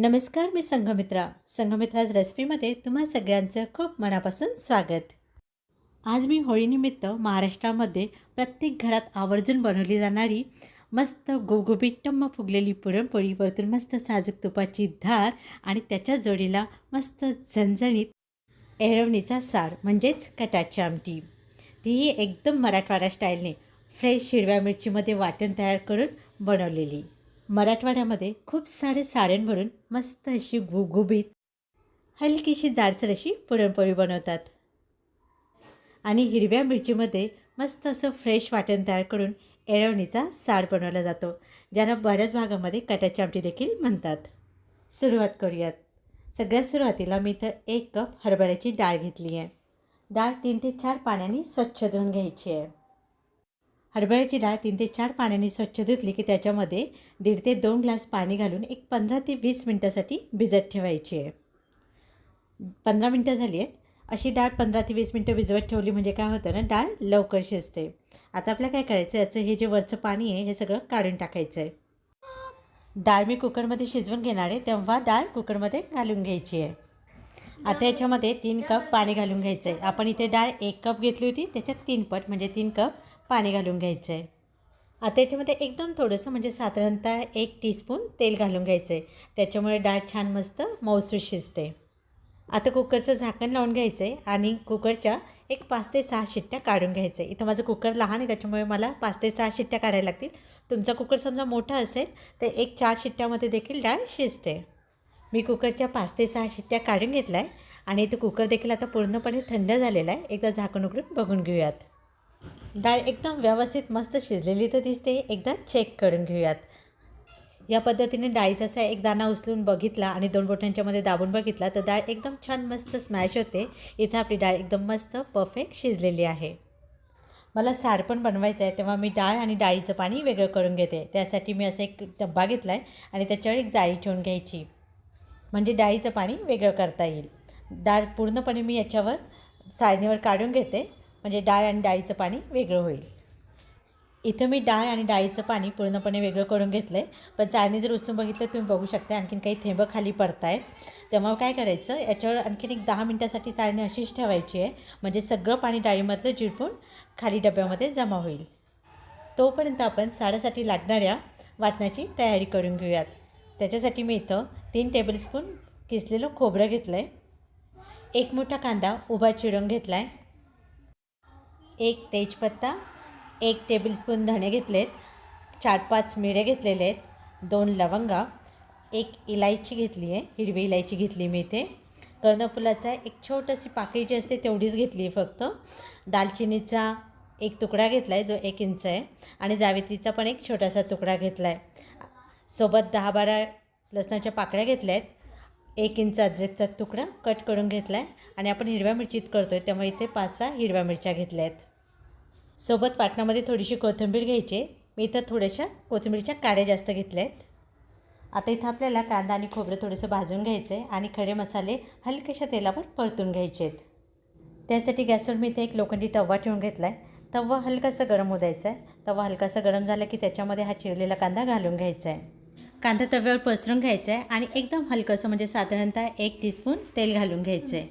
नमस्कार मी संघमित्रा. संघमित्राज रेसिपीमध्ये तुम्हा सगळ्यांचं खूप मनापासून स्वागत. आज मी होळीनिमित्त महाराष्ट्रामध्ये प्रत्येक घरात आवर्जून बनवली जाणारी मस्त गुगुबीत टम्म फुगलेली पुरणपोळी वरतून मस्त साजूक तुपाची धार आणि त्याच्या जोडीला मस्त झणझणीत एरवणीचा सार म्हणजेच कटाची आमटी. तीही एकदम मराठवाडा स्टाईलने फ्रेश हिरव्या मिरचीमध्ये वाटण तयार करून बनवलेली. मराठवाड्यामध्ये खूप सारे साड्यांवरून मस्त अशी गुगुबीत हलकीशी जाडसर अशी पुरणपोळी बनवतात. आणि हिरव्या मिरचीमध्ये मस्त असं फ्रेश वाटण तयार करून एळवणीचा सार बनवला जातो ज्याला बऱ्याच भागामध्ये कटाची आमटी देखील म्हणतात. सुरुवात करूयात. सगळ्यात सुरुवातीला मी इथं एक कप हरभऱ्याची डाळ घेतली आहे. डाळ तीन ते चार पाण्याने स्वच्छ धुवून घ्यायची आहे. हरभऱ्याची डाळ तीन ते चार पाण्याने स्वच्छ धुतली की त्याच्यामध्ये दीड ते दोन ग्लास पाणी घालून एक पंधरा ते वीस मिनटासाठी भिजत ठेवायची आहे. पंधरा मिनटं झाली आहेत. अशी डाळ पंधरा ते वीस मिनटं भिजवत ठेवली म्हणजे काय होतं ना डाळ लवकर शिजते. आता आपल्याला काय करायचं याचं हे जे वरचं पाणी आहे हे सगळं काढून टाकायचं आहे. डाळ मी कुकरमध्ये शिजवून घेणार आहे तेव्हा डाळ कुकरमध्ये घालून घ्यायची आहे. आता याच्यामध्ये तीन कप पाणी घालून घ्यायचं आहे. आपण इथे डाळ एक कप घेतली होती त्याच्यात तीन पट म्हणजे तीन कप पाणी घालून घ्यायचं आहे आता याच्यामध्ये एकदम थोडंसं म्हणजे साधारणतः एक टीस्पून तेल घालून घ्यायचं आहे त्याच्यामुळे डाळ छान मस्त मौसूस शिजते. आता कुकरचं झाकण लावून घ्यायचं आहे आणि कुकरच्या एक पाच ते सहा शिट्ट्या काढून घ्यायचं आहे इथं माझं कुकर लहान आहे त्याच्यामुळे मला पाच ते सहा शिट्ट्या काढायला लागतील. तुमचा कुकर समजा मोठा असेल तर एक चार शिट्ट्यामध्ये देखील डाळ शिजते. मी कुकरच्या पाच ते सहा शिट्ट्या काढून घेतला आहे आणि इथं कुकर देखील आता पूर्णपणे थंड झालेला आहे. एकदा झाकण उघडून बघून घेऊयात. डाळ एकदम व्यवस्थित मस्त शिजलेली तर दिसते. एकदा चेक करून घेऊयात. या पद्धतीने डाळीचा असा एक दाणा उचलून बघितला आणि दोन बोटांच्यामध्ये दाबून बघितला तर डाळ एकदम छान मस्त स्मॅश होते. इथं आपली डाळ एकदम मस्त परफेक्ट शिजलेली आहे. मला सार पण बनवायचं आहे तेव्हा मी डाळ आणि डाळीचं पाणी वेगळं करून घेते. त्यासाठी मी असा एक डब्बा घेतला आहे आणि त्याच्यावर एक जाळी ठेवून घ्यायची. म्हणजे डाळीचं पाणी वेगळं करता येईल. डाळ पूर्णपणे मी याच्यावर सायनीवर काढून घेते. म्हणजे डाळ आणि डाळीचं पाणी वेगळं होईल. इथं मी डाळ आणि डाळीचं पाणी पूर्णपणे वेगळं करून घेतलं आहे पण चाळणी जर उचलून बघितलं तुम्ही बघू शकता आणखीन काही थेंबं खाली पडत आहेत तेव्हा काय करायचं याच्यावर आणखीन एक दहा मिनटासाठी चाळणी अशीच ठेवायची आहे. म्हणजे सगळं पाणी डाळीमधलं जिरपून खाली डब्यामध्ये जमा होईल. तोपर्यंत आपण साडासाठी लागणाऱ्या वाटणाची तयारी करून घेऊयात. त्याच्यासाठी मी इथं तीन टेबलस्पून किसलेलं खोबरं घेतलं आहे एक मोठा कांदा उभा चिरून घेतला आहे एक तेजपत्ता एक टेबलस्पून धणे घेतलेत चार पाच मिरे घेतलेले आहेत दोन लवंगा एक इलायची घेतली आहे हिरवी इलायची घेतली मी इथे. कर्णफुलाचा एक छोटीशी पाकळी जी असते तेवढीच घेतली आहे फक्त. दालचिनीचा एक तुकडा घेतला आहे जो एक इंच आहे आणि जावेत्रीचा पण एक छोटासा तुकडा घेतला आहे सोबत दहा बारा लसणाच्या पाकळ्या घेतल्या आहेत एक इंच अद्रकचा तुकडा कट करून घेतला आहे आणि आपण हिरव्या मिरचीत करतो आहे त्यामुळे इथे पाच सहा हिरव्या मिरच्या घेतल्या आहेत सोबत पाटणामध्ये थोडीशी कोथिंबीर घ्यायची. मी इथं थोड्याशा कोथिंबीरच्या काड्या जास्त घेतल्या आहेत. आता इथं आपल्याला कांदा आणि खोबरं थोडंसं भाजून घ्यायचं आहे आणि खडे मसाले हलक्याशा तेलावर परतून घ्यायचे आहेत. त्यासाठी गॅसवर मी इथे एक लोखंडी तवा ठेवून घेतला आहे तवा हलकासा गरम होऊ द्यायचा आहे. तवा हलकासा गरम झाला की त्याच्यामध्ये हा चिरलेला कांदा घालून घ्यायचा आहे. कांदा तव्यावर पसरून घ्यायचा आहे आणि एकदम हलकंसं म्हणजे साधारणतः एक टीस्पून तेल घालून घ्यायचं आहे.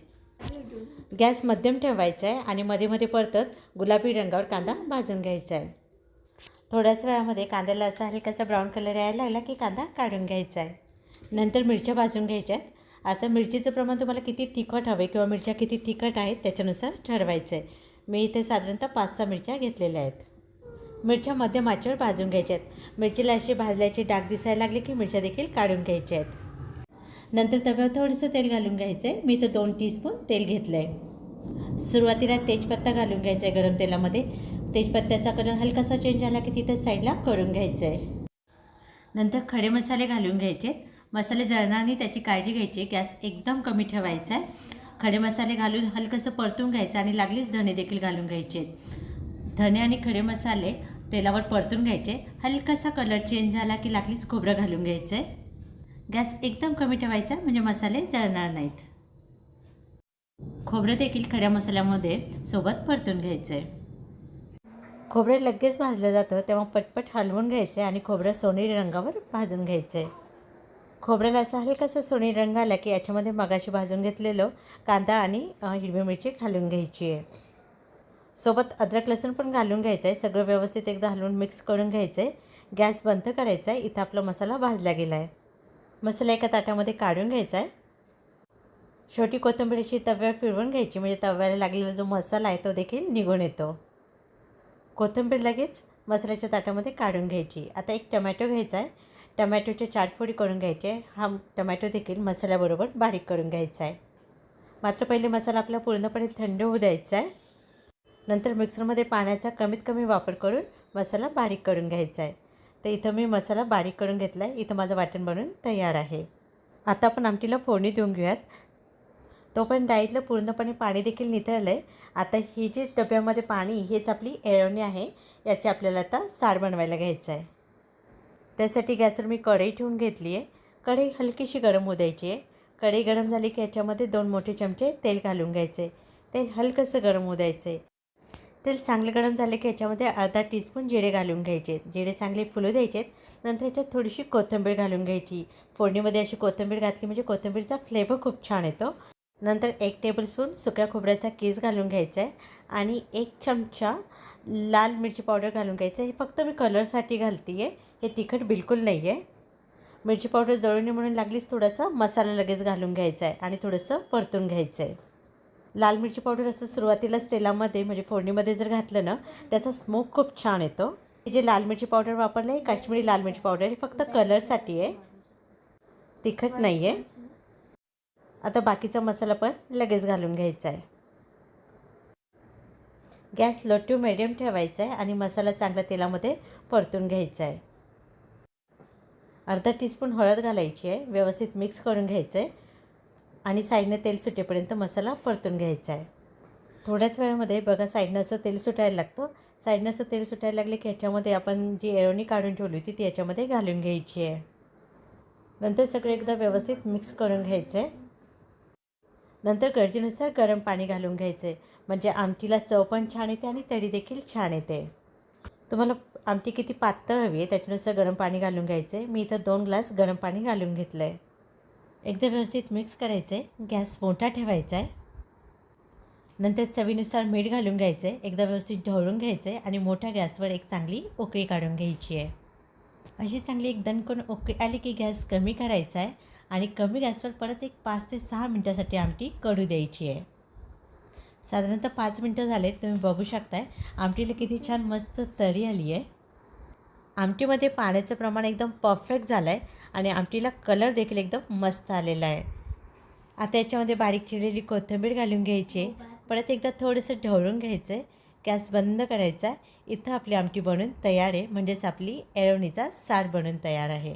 गॅस मध्यम ठेवायचा आहे आणि मध्ये मध्ये परतत गुलाबी रंगावर कांदा भाजून घ्यायचा आहे. थोड्याच वेळामध्ये कांद्याला असा हलकासा ब्राऊन कलर यायला लागला की कांदा काढून घ्यायचा आहे. नंतर मिरच्या भाजून घ्यायच्या आहेत. आता मिरचीचं प्रमाण तुम्हाला किती तिखट हवे किंवा मिरच्या किती तिखट आहेत त्याच्यानुसार ठरवायचं आहे. मी इथे साधारणतः पाच सहा मिरच्या घेतलेल्या आहेत. मिरच्या मध्यम आचेवर भाजून घ्यायच्या आहेत. मिरचीला अशी भाजल्याची डाग दिसायला लागली की मिरच्या देखील काढून घ्यायच्या आहेत. नंतर तव्यावर थोडंसं तेल घालून घ्यायचं आहे मी तर दोन टीस्पून तेल घेतलं आहे सुरुवातीला तेजपत्ता घालून घ्यायचा आहे गरम तेलामध्ये. तेजपत्त्याचा कलर हलकासा चेंज झाला की तिथं साईडला करून घ्यायचं आहे नंतर खडे मसाले घालून घ्यायचे मसाले जळणार नाही त्याची काळजी घ्यायची. गॅस एकदम कमी ठेवायचा आहे खडे मसाले घालून हलकंसं परतून घ्यायचं आणि लागलीच धणे देखील घालून घ्यायचे. धणे आणि खडे मसाले तेलावर परतून घ्यायचे. हलकासा कलर चेंज झाला की लागलीच खोबरं घालून घ्यायचं आहे गॅस एकदम कमी ठेवायचा म्हणजे मसाले जळणार नाहीत. खोबरं देखील खड्या मसाल्यामध्ये सोबत परतून घ्यायचं आहे खोबरं लगेच भाजलं जातं तेव्हा पटपट हलवून घ्यायचं आहे आणि खोबरं सोनेरी रंगावर भाजून घ्यायचं आहे खोबऱ्याला असा हलकासा सोनेरी रंग आला की याच्यामध्ये मगाशी भाजून घेतलेलं कांदा आणि हिरवी मिरची घालून घ्यायची आहे. सोबत अद्रक लसूण पण घालून घ्यायचं आहे सगळं व्यवस्थित एकदा हलवून मिक्स करून घ्यायचं आहे गॅस बंद करायचा आहे इथं आपला मसाला भाजला गेला आहे मसाला एका ताटामध्ये काढून घ्यायचा आहे. शेवटी कोथिंबीरीची तव्यावर फिरवून घ्यायची म्हणजे तव्याला लागलेला जो मसाला आहे तो देखील निघून येतो. कोथिंबीर लगेच मसाल्याच्या ताटामध्ये काढून घ्यायची. आता एक टमॅटो घ्यायचा आहे. टमॅटोचे चार फोडी करून घ्यायचे. हा टमॅटो देखील मसाल्याबरोबर बारीक करून घ्यायचा आहे. मात्र पहिले मसाला आपला पूर्णपणे थंड होऊ द्यायचा आहे. नंतर मिक्सरमध्ये पाण्याचा कमीत कमी वापर करून मसाला बारीक करून घ्यायचा आहे. तर इथं मी मसाला बारीक करून घेतला आहे. इथं माझं वाटण बनवून तयार आहे. आता आपण आमटीला फोडणी देऊन घेऊयात. तोपर्यंत डाळीतलं पूर्णपणे पाणी देखील निथळलं आहे. आता ही जी डब्यामध्ये पाणी हेच आपली एळवणी आहे. याची आपल्याला आता सार बनवायला घ्यायचं आहे. त्यासाठी गॅसवर मी कढई ठेवून घेतली आहे. कढई हलकीशी गरम होऊ द्यायची आहे. कढई गरम झाली की याच्यामध्ये दोन मोठे चमचे तेल घालून घ्यायचे तेल हलकंसं गरम होऊ द्यायचं आहे. तेल चांगले गरम झाले की याच्यामध्ये अर्धा टीस्पून जिरे घालून घ्यायचे. जिरे चांगले फुलू द्यायचे नंतर याच्यात थोडीशी कोथिंबीर घालून घ्यायची. फोडणीमध्ये अशी कोथिंबीर घातली म्हणजे कोथिंबीरचा फ्लेवर खूप छान येतो. नंतर एक टेबलस्पून सुक्या खोबऱ्याचा केस घालून घ्यायचा आहे आणि एक चमचा लाल मिरची पावडर घालून घ्यायचं आहे. हे फक्त मी कलरसाठी घालते आहे हे तिखट बिलकुल नाही आहे मिरची पावडर जळून म्हणून लागलीच थोडासा मसाला लगेच घालून घ्यायचा आहे आणि थोडंसं परतून घ्यायचं आहे. लाल मिरची पावडर असं सुरुवातीलाच तेलामध्ये म्हणजे फोडणीमध्ये जर घातलं ना त्याचा स्मोक खूप छान येतो. जे लाल मिरची पावडर वापरलं आहे काश्मीरी लाल मिरची पावडर हे फक्त कलरसाठी आहे. तिखट नाही आहे आता बाकीचा मसाला पण लगेच घालून घ्यायचा आहे. गॅस लो टू मिडियम ठेवायचा आहे आणि मसाला चांगल्या तेलामध्ये परतून घ्यायचा आहे. अर्धा टीस्पून हळद घालायची आहे व्यवस्थित मिक्स करून घ्यायचं आहे. आणि साईडनं तेल सुटेपर्यंत मसाला परतून घ्यायचा आहे. थोड्याच वेळामध्ये बघा साईडनं असं तेल सुटायला लागतं. साईडनं असं तेल सुटायला लागले की ह्याच्यामध्ये आपण जी एळवणी काढून ठेवली होती ती याच्यामध्ये घालून घ्यायची आहे. नंतर सगळं एकदा व्यवस्थित मिक्स करून घ्यायचं आहे. नंतर गरजेनुसार गरम पाणी घालून घ्यायचं आहे. म्हणजे आमटीला चव पण छान येते आणि तरी देखील छान येते. तुम्हाला आमटी किती पातळ हवी आहे त्याच्यानुसार गरम पाणी घालून घ्यायचं आहे. मी इथं दोन ग्लास गरम पाणी घालून घेतलं आहे एकदा व्यवस्थित मिक्स करायचं आहे गॅस मोठा ठेवायचा आहे नंतर चवीनुसार मीठ घालून घ्यायचं आहे एकदा व्यवस्थित ढवळून घ्यायचं आहे आणि मोठ्या गॅसवर एक चांगली उकळी काढून घ्यायची आहे अशी चांगली एक दणकून उकळी आली की गॅस कमी करायचा आहे आणि कमी गॅसवर परत एक पाच ते सहा मिनटासाठी आमटी कढू द्यायची आहे साधारणतः पाच मिनटं झाले तुम्ही बघू शकताय. आमटीला किती छान मस्त तरी आली आहे आमटीमध्ये पाण्याचं प्रमाण एकदम परफेक्ट झालं आहे आणि आमटीला कलर देखील एकदम मस्त आलेला आहे. आता याच्यामध्ये बारीक चिरलेली कोथिंबीर घालून घ्यायची. आहे परत एकदा थोडंसं ढवळून घ्यायचं आहे गॅस बंद करायचा इथं आपली आमटी बनून तयार आहे. म्हणजेच आपली एळवणीचा सार बनून तयार आहे.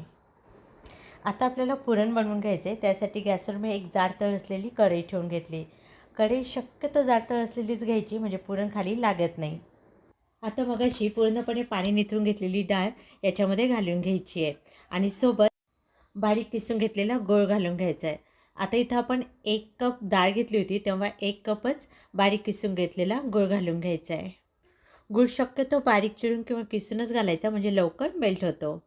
आता आपल्याला पुरण बनवून घ्यायचं आहे त्यासाठी गॅसवर मी एक जाड तळ असलेली कढई ठेवून घेतली. कढई शक्यतो जाड तळ असलेलीच घ्यायची. म्हणजे पुरण खाली लागत नाही. आता मगाशी पूर्णपणे पाणी निथरून घेतलेली डाळ याच्यामध्ये घालून घ्यायची आहे. आणि सोबत बारीक किसून घेतलेला गोळ घालून घ्यायचा आहे. आता इथं आपण एक कप डाळ घेतली होती तेव्हा एक कपच बारीक किसून घेतलेला गुळ घालून घ्यायचा आहे. गुळ शक्यतो बारीक चिरून किंवा किसूनच घालायचा म्हणजे लवकर मेल्ट होतो.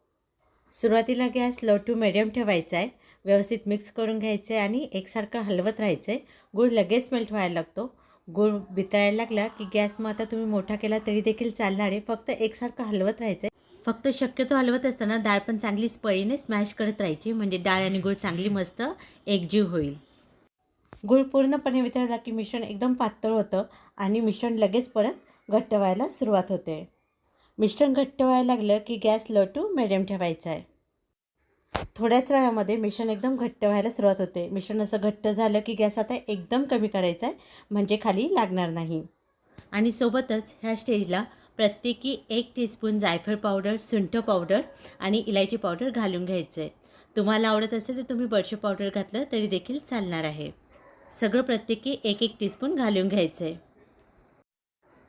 सुरुवातीला गॅस लो टू मिडियम ठेवायचा आहे. व्यवस्थित मिक्स करून घ्यायचं आहे आणि एकसारखं हलवत राहायचं आहे. गूळ लगेच मेल्ट व्हायला लागतो. गूळ वितळायला लागला की गॅस मग आता तुम्ही मोठा केला तरी देखील चालणार आहे. फक्त एकसारखं हलवत राहायचं आहे. फक्त शक्यतो हलवत असताना डाळ पण चांगली पळीने स्मॅश करत राहायची. म्हणजे डाळ आणि गूळ चांगली मस्त एकजीव होईल. गूळ पूर्णपणे वितळला की मिश्रण एकदम पातळ होतं आणि मिश्रण लगेच परत घट्ट व्हायला सुरुवात होते. मिश्रण घट्ट व्हायला लागलं की गॅस लो टू मिडियम ठेवायचा आहे. थोड्याच वेळामध्ये मिश्रण एकदम घट्ट व्हायला सुरुवात होते. मिश्रण असं घट्ट झालं की गॅस आता एकदम कमी करायचा आहे. म्हणजे खाली लागणार नाही. आणि सोबतच ह्या स्टेजला प्रत्येकी एक टीस्पून जायफळ पावडर सुंठ पावडर आणि इलायची पावडर घालून घ्यायचं. आहे तुम्हाला आवडत असेल तर तुम्ही बडशे पावडर घातलं तरी देखील चालणार आहे. सगळं प्रत्येकी एक एक टीस्पून घालून घ्यायचं. आहे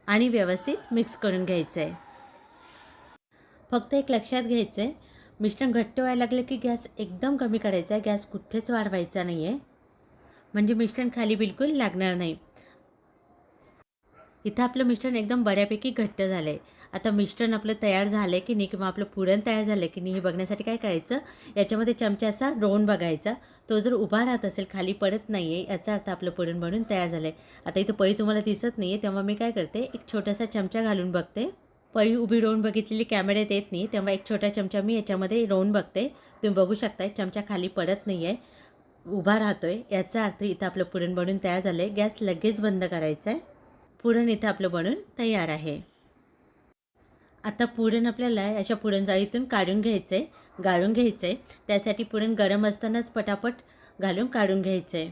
आणि व्यवस्थित मिक्स करून घ्यायचं. आहे फक्त एक लक्षात घ्यायचं आहे मिश्रण घट्ट व्हायला लागलं की गॅस एकदम कमी करायचा आहे गॅस कुठेच वाढवायचा नाही आहे म्हणजे मिश्रण खाली बिलकुल लागणार नाही. इथं आपलं मिश्रण एकदम बऱ्यापैकी घट्ट झालं आहे आता मिश्रण आपलं तयार झालं आहे की नाही किंवा आपलं पुरण तयार झालं आहे की नाही हे बघण्यासाठी काय करायचं? याच्यामध्ये चमचा असा रोवून बघायचा. तो जर उभा राहत असेल खाली पडत नाही आहे याचा अर्थ आपलं पुरण बनून तयार झालं आहे आता इथं पळी तुम्हाला दिसत नाही आहे तेव्हा मी काय करते एक छोटासा चमचा घालून बघते. पळी उभी रोवून बघितलेली कॅमेऱ्यात येत नाही तेव्हा एक छोटा चमचा मी याच्यामध्ये रोवून बघते. तुम्ही बघू शकताय चमचा खाली पडत नाही आहे उभा राहतो आहे याचा अर्थ इथं आपलं पुरण बनून तयार झालं आहे गॅस लगेच बंद करायचा आहे पुरण इथं आपलं बनून तयार आहे. आता पुरण आपल्याला अशा पुरणजाळीतून काढून घ्यायचं आहे गाळून घ्यायचं आहे त्यासाठी पुरण गरम असतानाच पटापट घालून काढून घ्यायचं आहे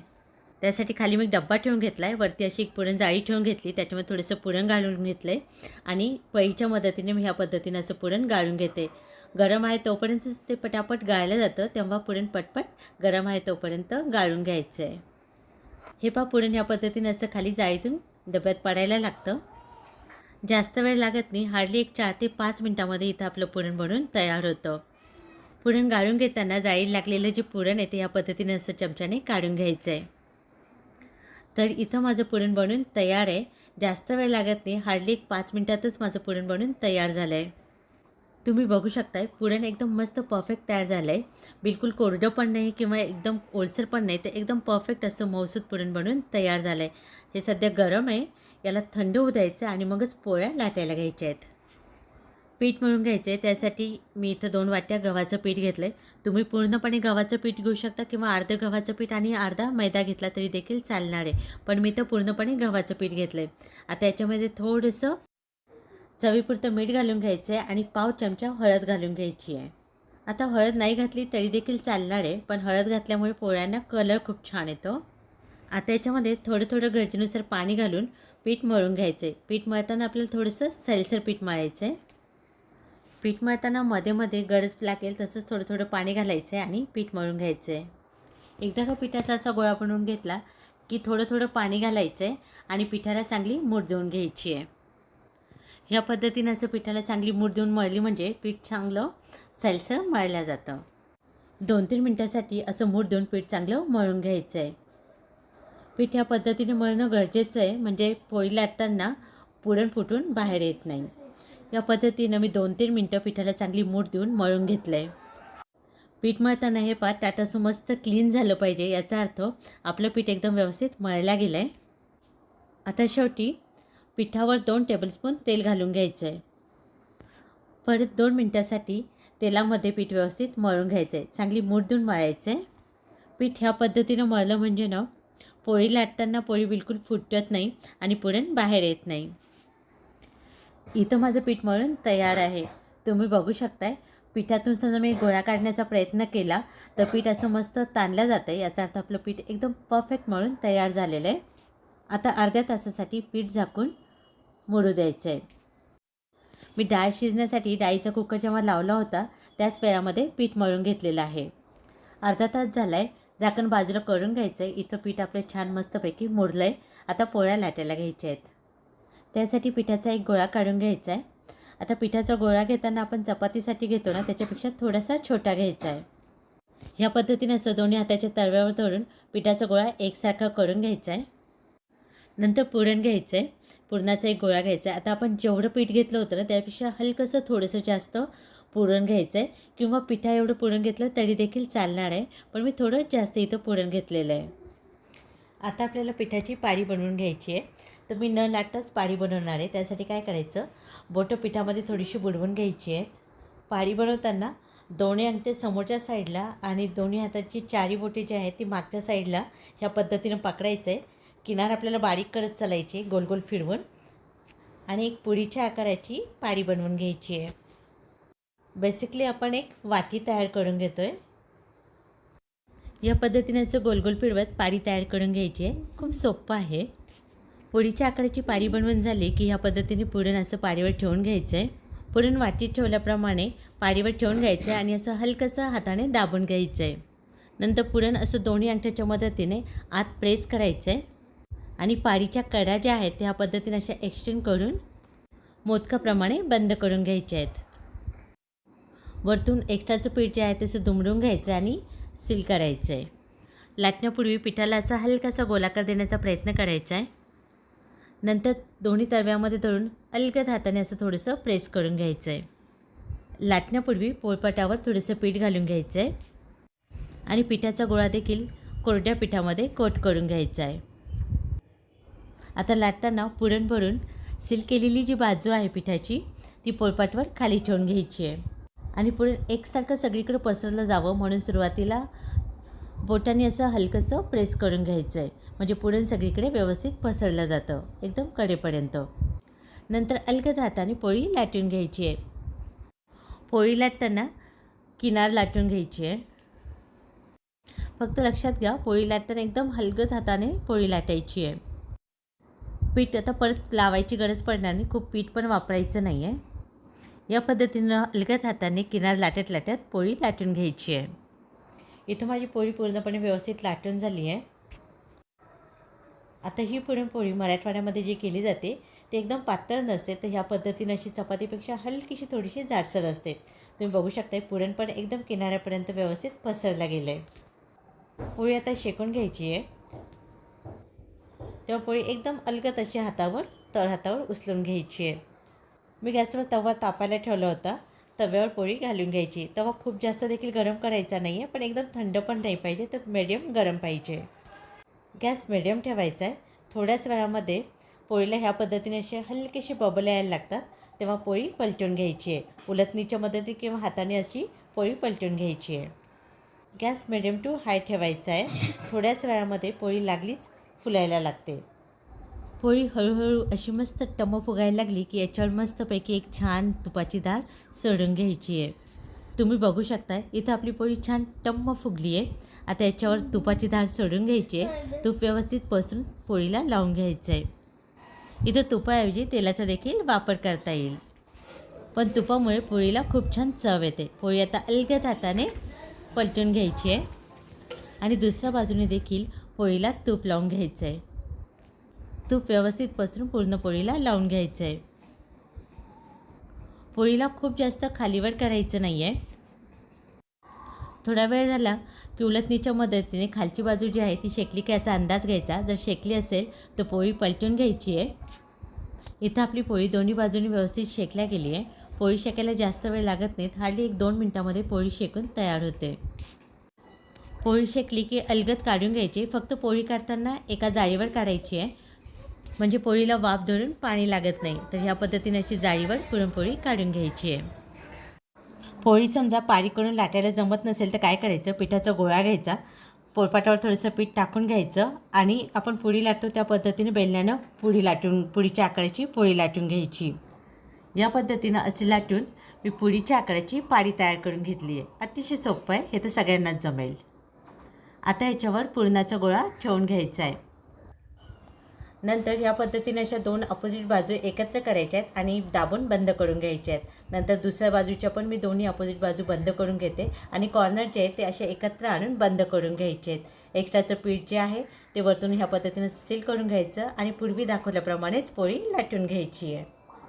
त्यासाठी खाली मी डब्बा ठेवून घेतला आहे वरती अशी एक पुरण जाळी ठेवून घेतली त्याच्यामध्ये थोडंसं पुरण घालून घेतलं आहे आणि पळीच्या मदतीने मी ह्या पद्धतीने असं पुरण गाळून घेते. गरम आहे तोपर्यंतच ते पटापट गाळलं जातं तेव्हा पुरण पटपट गरम आहे तोपर्यंत गाळून घ्यायचं आहे हे पा पुरण ह्या पद्धतीने असं खाली जाळीतून डब्यात पडायला लागतं. जास्त वेळ लागत नाही. हार्डली एक चार ते पाच मिनटामध्ये इथं आपलं पुरण बनून तयार होतं. पुरण गाळून घेताना जाळी लागलेलं जे पुरण आहे ते या पद्धतीने असं चमच्याने काढून घ्यायचं आहे तर इथं माझं पुरण बनून तयार आहे. जास्त वेळ लागत नाही. हार्डली एक पाच मिनटातच माझं पुरण बनून तयार झालं आहे तुम्ही बघू शकताय पुरण एकदम मस्त परफेक्ट तयार झालं आहे बिलकुल कोरडं पण नाही किंवा एकदम ओलसर पण नाही तर एकदम परफेक्ट असं मौसूद पुरण बनून तयार झालं आहे हे सध्या गरम आहे. याला थंड होऊ द्यायचं आणि मगच पोळ्या लाटायला घ्यायच्या आहेत. पीठ मिळून घ्यायचं आहे त्यासाठी मी इथं दोन वाट्या गव्हाचं पीठ घेतलं आहे तुम्ही पूर्णपणे गव्हाचं पीठ घेऊ शकता किंवा अर्धं गव्हाचं पीठ आणि अर्धा मैदा घेतला तरी देखील चालणार आहे. पण मी तर पूर्णपणे गव्हाचं पीठ घेतलं आहे आता याच्यामध्ये थोडंसं चवीपुरतं मीठ घालून घ्यायचं आहे आणि पाव चमचा हळद घालून घ्यायची आहे. आता हळद नाही घातली तरी देखील चालणार आहे. पण हळद घातल्यामुळे पोळ्यांना कलर खूप छान येतो. आता याच्यामध्ये थोडं थोडं गरजेनुसार पाणी घालून पीठ मळून घ्यायचं आहे पीठ मळताना आपल्याला थोडंसं सैलसर पीठ मळायचं आहे पीठ मळताना मध्ये मध्ये गरज लागेल तसंच थोडं थोडं पाणी घालायचं आहे आणि पीठ मळून घ्यायचं आहे एकदा का पिठाचा असा गोळा बनवून घेतला की थोडं थोडं पाणी घालायचं आहे आणि पिठाला चांगली मूठ देऊन घ्यायची आहे. ह्या पद्धतीनं असं पिठाला चांगली मूठ देऊन मळली म्हणजे पीठ चांगलं सैलसर मळलं जातं. दोन तीन मिनटासाठी असं मूठ देऊन पीठ चांगलं मळून घ्यायचं आहे पीठ ह्या पद्धतीने मळणं गरजेचं आहे. म्हणजे पोळी लाटताना पुरण फुटून बाहेर येत नाही. या पद्धतीनं मी दोन तीन मिनटं पिठाला चांगली मूठ देऊन मळून घेतलं आहे पीठ मळताना हे पाठ ताटाचं मस्त क्लीन झालं पाहिजे. याचा अर्थ आपलं पीठ एकदम व्यवस्थित मळला गेलं आहे आता शेवटी पिठावर दोन टेबलस्पून तेल घालून घ्यायचं आहे परत दोन मिनटासाठी तेलामध्ये पीठ व्यवस्थित मळून घ्यायचं आहे चांगली मूठ देऊन मळायचं आहे पीठ ह्या पद्धतीनं मळलं म्हणजे ना पोळी लाटताना पोळी बिलकुल फुटत नाही आणि पुरण बाहेर येत नाही. इथं माझं पीठ मळून तयार आहे. तुम्ही बघू शकताय पिठातून समजा मी गोळा काढण्याचा प्रयत्न केला तर पीठ असं मस्त ताणलं जातं आहे याचा अर्थ आपलं पीठ एकदम परफेक्ट मळून तयार झालेलं आहे. आता अर्ध्या तासासाठी पीठ झाकून मोडू द्यायचं आहे मी डाळ शिजण्यासाठी डाळीचा कुकर जेव्हा लावला होता त्याच वेळामध्ये पीठ मळून घेतलेलं आहे. अर्धा तास झाला आहे झाकण बाजूला करून घ्यायचं आहे इथं पीठ आपलं छान मस्तपैकी मोडलं आहे आता पोळ्या लाटायला घ्यायच्या आहेत. त्यासाठी पिठाचा एक गोळा काढून घ्यायचा आहे आता पिठाचा गोळा घेताना आपण चपातीसाठी घेतो ना त्याच्यापेक्षा थोडासा छोटा घ्यायचा आहे ह्या पद्धतीने असं दोन्ही हाताच्या तळव्यावर धरून पिठाचा गोळा एकसारखा करून घ्यायचा आहे नंतर पुरण घ्यायचं आहे पुरणाचा एक गोळा घ्यायचा आहे आता आपण जेवढं पीठ घेतलं होतं ना त्यापेक्षा हलकंसं थोडंसं जास्त पुरण घ्यायचं आहे किंवा पिठा एवढं पुरण घेतलं तरी देखील चालणार आहे. पण मी थोडं जास्त इथं पुरण घेतलेलं आहे. आता आपल्याला पिठाची पारी बनवून घ्यायची आहे. तर मी न लाटताच पारी बनवणार आहे. त्यासाठी काय करायचं? बोटं पिठामध्ये थोडीशी बुडवून घ्यायची आहेत. पारी बनवताना दोन्ही अंगठे समोरच्या साईडला आणि दोन्ही हाताची चारी बोटे जी आहेत ती मागच्या साईडला ह्या पद्धतीनं पकडायचं आहे किनार आपल्याला बारीक करत चालायची गोल गोल फिरवून. आणि एक पुडीच्या आकाराची पारी बनवून घ्यायची आहे. बेसिकली आपण एक वाती तयार करून घेतो आहे या पद्धतीने असं गोलगोल पिळवत पारी तयार करून घ्यायची आहे. खूप सोपं आहे. पोळीच्या आकाराची पारी बनवून झाली की ह्या पद्धतीने पुरण असं पारीवर ठेवून घ्यायचं आहे पुरण वाटीत ठेवल्याप्रमाणे पारीवर ठेवून घ्यायचं आहे आणि असं हलकंसं हाताने दाबून घ्यायचं आहे नंतर पुरण असं दोन्ही अंगठ्याच्या मदतीने आत प्रेस करायचं आहे आणि पारीच्या कडा ज्या आहेत त्या पद्धतीने अशा एक्सटेंड करून मोदकाप्रमाणे बंद करून घ्यायचे आहेत. वरतून एक्स्ट्राचं पीठ जे आहे तसं दुमडून घ्यायचं आणि सील करायचं आहे लाटण्यापूर्वी पिठाला असा हलकासा गोलाकार देण्याचा प्रयत्न करायचा आहे. नंतर दोन्ही तव्यामध्ये धरून अलगद हाताने असं थोडंसं प्रेस करून घ्यायचं आहे लाटण्यापूर्वी पोळपाटावर थोडंसं पीठ घालून घ्यायचं आहे आणि पिठाचा गोळा देखील कोरड्या पिठामध्ये कोट करून घ्यायचा आहे आता लाटताना पुरण भरून सील केलेली जी बाजू आहे पिठाची ती पोळपाटवर खाली ठेवून घ्यायची आहे आणि पुरण एकसारखं सगळीकडे पसरलं जावं म्हणून सुरुवातीला बोटाने असं हलकंसं प्रेस करून घ्यायचं आहे म्हणजे पुरण सगळीकडे व्यवस्थित पसरलं जातं. एकदम कडेपर्यंत. नंतर अलगद हाताने पोळी लाटून घ्यायची आहे. पोळी लाटताना किनार लाटून घ्यायची आहे. फक्त लक्षात घ्या पोळी लाटताना एकदम हलगत हाताने पोळी लाटायची आहे. पीठ आता परत लावायची गरज पडणार नाही. खूप पीठ पण वापरायचं नाही आहे या पद्धतीनं अलगद हाताने किनार लाटत लाटत पोळी लाटून घ्यायची आहे. इथं माझी पोळी पूर्णपणे व्यवस्थित लाटून झाली आहे. आता ही पुरणपोळी मराठवाड्यामध्ये जी केली जाते ती एकदम पातळ नसते तर ह्या पद्धतीनं अशी चपातीपेक्षा हलकीशी थोडीशी जाडसर असते. तुम्ही बघू शकता पुरण पण एकदम किनाऱ्यापर्यंत व्यवस्थित पसरला गेलं आहे पोळी आता शेकून घ्यायची आहे. तेव्हा पोळी एकदम अलगत अशी हातावर तळ हातावर उचलून घ्यायची आहे. मी गॅसवर तवा तापायला ठेवला होता. तव्यावर पोळी घालून घ्यायची. तवा खूप जास्त देखील गरम करायचा नाही आहे पण एकदम थंड पण नाही पाहिजे तर मिडियम गरम पाहिजे. गॅस मिडियम ठेवायचा आहे थोड्याच वेळामध्ये पोळीला ह्या पद्धतीने असे हलकेसे बबल यायला लागतात तेव्हा पोळी पलटून घ्यायची आहे उलटणीच्या मदती किंवा हाताने अशी पोळी पलटून घ्यायची आहे गॅस मिडियम टू हाय ठेवायचा आहे थोड्याच वेळामध्ये पोळी लागलीच फुलायला लागते. पोळी हळूहळू अशी मस्त टम फुगायला लागली की याच्यावर मस्तपैकी एक छान तुपाची डाळ सोडून घ्यायची आहे. तुम्ही बघू शकता इथं आपली पोळी छान टम्म फुगली आहे. आता याच्यावर तुपाची डाळ सोडून घ्यायची आहे. तूप व्यवस्थित पसरून पोळीला लावून घ्यायचं आहे. इथं तुपाऐवजी तेलाचा देखील वापर करता येईल. पण तुपामुळे पोळीला खूप छान चव येते. पोळी आता अलगद हाताने पलटून घ्यायची आहे. आणि दुसऱ्या बाजूने देखील पोळीला तूप लावून घ्यायचं आहे. तूप व्यवस्थित पसरून पूर्ण पोळीला लावून घ्यायचं आहे पोळीला खूप जास्त खालीवर करायचं नाही आहे थोडा वेळ झाला की उलटणीच्या मदतीने खालची बाजू जी आहे ती शेकली का याचा अंदाज घ्यायचा. जर शेकली असेल तर पोळी पलटून घ्यायची आहे इथं आपली पोळी दोन्ही बाजूनी व्यवस्थित शेकल्या गेली आहे पोळी शेकायला जास्त वेळ लागत नाहीत. हार्डली एक दोन मिनटामध्ये पोळी शेकून तयार होते. पोळी शेकली की अलगद काढून घ्यायची. फक्त पोळी काढताना एका जाळीवर काढायची आहे म्हणजे पोळीला वाफ धरून पाणी लागत नाही. तर ह्या पद्धतीने अशी जाळीवर पुरणपोळी काढून घ्यायची आहे. पोळी समजा पारी करून लाटायला जमत नसेल तर काय करायचं? पिठाचा गोळा घ्यायचा. पोळपाटावर थोडंसं पीठ टाकून घ्यायचं आणि आपण पोळी लाटतो त्या पद्धतीने बेलण्यानं पोळी लाटून पुडीच्या आकाराची पोळी लाटून घ्यायची. या पद्धतीनं असे लाटून मी पोळीच्या आकाराची पाडी तयार करून घेतली आहे. अतिशय सोपं आहे. हे तर सगळ्यांनाच जमेल. आता ह्याच्यावर पुरणाचा गोळा ठेवून घ्यायचा आहे. नंतर ह्या पद्धतीने अशा दोन अपोजिट बाजू एकत्र करायच्या आहेत आणि दाबून बंद करून घ्यायच्या आहेत. नंतर दुसऱ्या बाजूच्या पण मी दोन्ही अपोजिट बाजू बंद करून घेते आणि कॉर्नर जे आहेत ते असे एकत्र आणून बंद करून घ्यायचे आहेत. एक्स्ट्राचं पीठ जे आहे ते वरतून ह्या पद्धतीनं सील करून घ्यायचं आणि पूर्वी दाखवल्याप्रमाणेच पोळी लाटून घ्यायची आहे.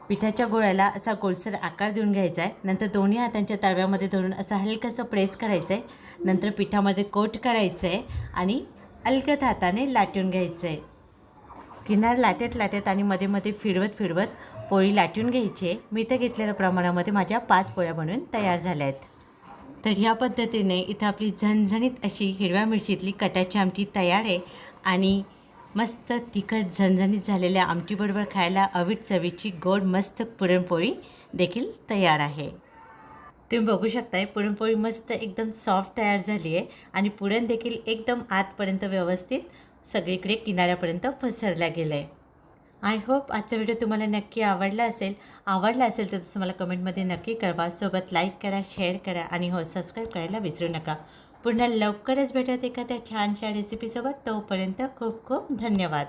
पिठाच्या गोळ्याला असा गोलसर आकार देऊन घ्यायचा आहे. नंतर दोन्ही हातांच्या तव्यामध्ये धरून असं हलकंसं प्रेस करायचं आहे नंतर पिठामध्ये कोट करायचं आहे आणि अलगद हाताने लाटून घ्यायचं आहे किनार लाटेत लाटेत आणि मध्ये मध्ये फिरवत फिरवत पोळी लाटून घ्यायची आहे. मी तर घेतलेल्या प्रमाणामध्ये माझ्या पाच पोळ्या बनवून तयार झाल्या आहेत. तर ह्या पद्धतीने इथं आपली झणझणीत अशी हिरव्या मिरचीतली कटाची आमटी तयार आहे. आणि मस्त तिखट झणझणीत झालेल्या आमटीबरोबर खायला अवीट चवीची गोड मस्त पुरणपोळी देखील तयार आहे. तुम्ही बघू शकताय पुरणपोळी मस्त एकदम सॉफ्ट तयार झाली आहे. आणि पुरण देखील एकदम आतपर्यंत व्यवस्थित सगळीकडे किनाऱ्यापर्यंत पसरला गेलं आहे आय होप आजचा व्हिडिओ तुम्हाला नक्की आवडला असेल. आवडला असेल तर तसं मला कमेंटमध्ये नक्की कळवा. सोबत लाईक करा शेअर करा आणि हो सबस्क्राईब करायला विसरू नका. पुन्हा लवकरच भेटत एखाद्या छानशा रेसिपीसोबत तोपर्यंत खूप खूप धन्यवाद.